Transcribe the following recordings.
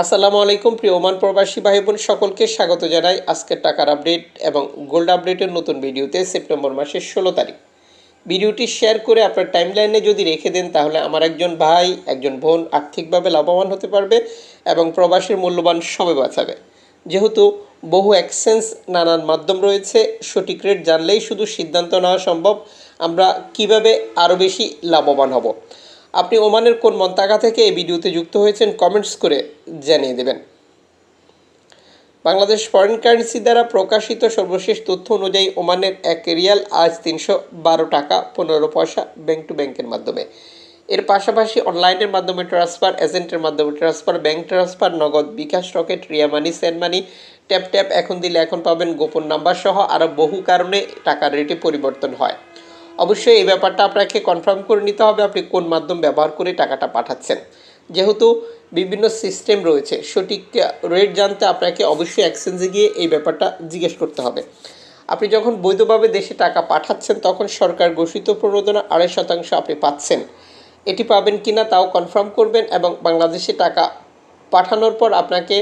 আসসালামু আলাইকুম, প্রিয় ওমান প্রবাসী ভাই বোন সকলকে স্বাগত জানাই আজকের টাকার আপডেট এবং গোল্ড আপডেটের নতুন ভিডিওতে সেপ্টেম্বর মাসের ষোলো তারিখ। ভিডিওটি শেয়ার করে আপনার টাইমলাইনে যদি রেখে দেন, তাহলে আমার একজন ভাই, একজন বোন আর্থিকভাবে লাভবান হতে পারবে এবং প্রবাসীর মূল্যবান সবে বাঁচাবে। যেহেতু বহু এক্সচেঞ্জ নানান মাধ্যম রয়েছে, সঠিক রেট জানলেই শুধু সিদ্ধান্ত নেওয়া সম্ভব, আমরা কীভাবে আরও বেশি লাভবান হব? আপনি ওমানের কোন মন্তাকা থেকে এই ভিডিওতে যুক্ত হয়েছেন, কমেন্টস করে জানিয়ে দেবেন। বাংলাদেশ ফরেন কারেন্সি দ্বারা প্রকাশিত সর্বশেষ তথ্য অনুযায়ী ওমানের এক রিয়াল আজ তিনশো বারো টাকা পনেরো পয়সা ব্যাংক টু ব্যাংকের মাধ্যমে। এর পাশাপাশি অনলাইনের মাধ্যমে ট্রান্সফার এজেন্টের মাধ্যমে transfer bank transfer Nagad bKash Rocket, Ria money send money tap tap এখন দিলে এখন পাবেন গোপন নাম্বার সহ আরও বহু কারণে টাকার রেটে পরিবর্তন হয়। অবশ্যই এই ব্যাপারটা আপনাকে কনফার্ম করে নিতে হবে আপনি কোন মাধ্যম ব্যবহার করে টাকাটা পাঠাচ্ছেন। যেহেতু বিভিন্ন সিস্টেম রয়েছে। সঠিক রেট জানতে আপনাকে অবশ্যই এক্সচেঞ্জে গিয়ে এই ব্যাপারটা জিজ্ঞেস করতে হবে। আপনি যখন বৈধভাবে দেশে টাকা পাঠাচ্ছেন, তখন সরকার ঘোষিত প্রণোদনা আড়াই শতাংশ আপনি পাচ্ছেন। এটি পাবেন কিনা তাও কনফার্ম করবেন এবং বাংলাদেশে টাকা পাঠানোর পর আপনাকে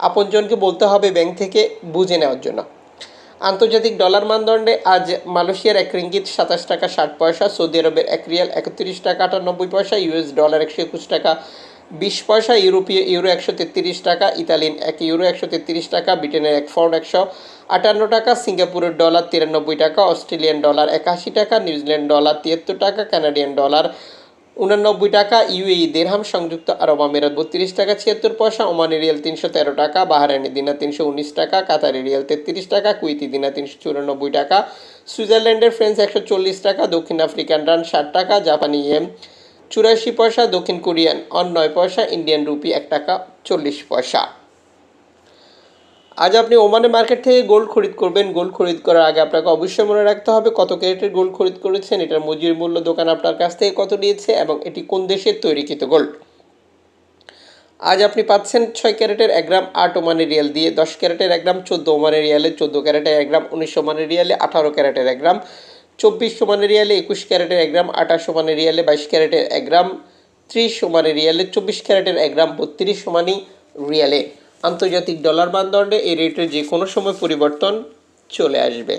আপনজনকে বলতে হবে ব্যাংক থেকে বুঝে নেওয়ার জন্য। আন্তর্জাতিক ডলার মানদণ্ডে আজ মালয়েশিয়ার এক রিঙ্গিত সাতাশ টাকা ষাট পয়সা, সৌদি আরবের এক রিয়াল একত্রিশ টাকা আটানব্বই পয়সা ইউএস ডলার একশো একুশ টাকা বিশ পয়সা ইউরোপীয় ইউরো একশো তেত্রিশ টাকা, ইতালিয়ান এক, ইউরো একশো তেত্রিশ টাকা, ব্রিটেনের এক ফাউন্ড একশো, আটান্ন টাকা, সিঙ্গাপুরের ডলার তিরানব্বই টাকা, অস্ট্রেলিয়ান ডলার একাশি টাকা নিউজিল্যান্ড ডলার তিয়াত্তর টাকা, কানাডিয়ান ডলার উনানব্বই টাকা, ইউএই দেড়হাম সংযুক্ত আরব আমিরাত বত্রিশ টাকা, ছিয়াত্তর পয়সা, ওমানি রিয়াল তিনশো তেরো টাকা বাহারানি দিনা তিনশো উনিশ টাকা, কাতারি রিয়াল তেত্রিশ টাকা কুইতি দিনা তিনশো চুরানব্বই টাকা, সুইজারল্যান্ডের ফ্রেন্স একশো চল্লিশ টাকা, দক্ষিণ আফ্রিকান রান ষাট টাকা, জাপানি ইয়েম চুরাশি পয়সা দক্ষিণ কোরিয়ান অন নয় পয়সা ইন্ডিয়ান রুপি, এক টাকা চল্লিশ পয়সা। আজ আপনি ওমানের মার্কেট থেকে গোল্ড খরিদ করবেন। গোল্ড খরিদ করার আগে আপনাকে অবশ্যই মনে রাখতে হবে কত ক্যারেটের গোল্ড খরিদ করেছেন, এটার মজুরি মূল্য দোকান আপনার কাছ থেকে কত নিয়েছে এবং এটি কোন দেশের তৈরিকৃত গোল্ড। আজ আপনি পাচ্ছেন ছয় ক্যারেটের এক গ্রাম আট ওমানের রিয়াল দিয়ে দশ ক্যারেটের এক গ্রাম, চোদ্দ ওমানের রিয়ালে চোদ্দ ক্যারেটের এক গ্রাম, উনিশ ওমানের রিয়ালে আঠারো ক্যারেটের এক গ্রাম চব্বিশ সমানের রিয়ালে একুশ ক্যারেটের এক গ্রাম, আঠাশ সমানের রিয়ালে বাইশ ক্যারেটের এক গ্রাম, ত্রিশ সমানের রিয়ালে চব্বিশ ক্যারেটের এক গ্রাম, বত্রিশ সমানই রিয়ালে। আন্তর্জাতিক ডলার মানদণ্ডে এই রেটের যে কোনো সময় পরিবর্তন চলে আসবে।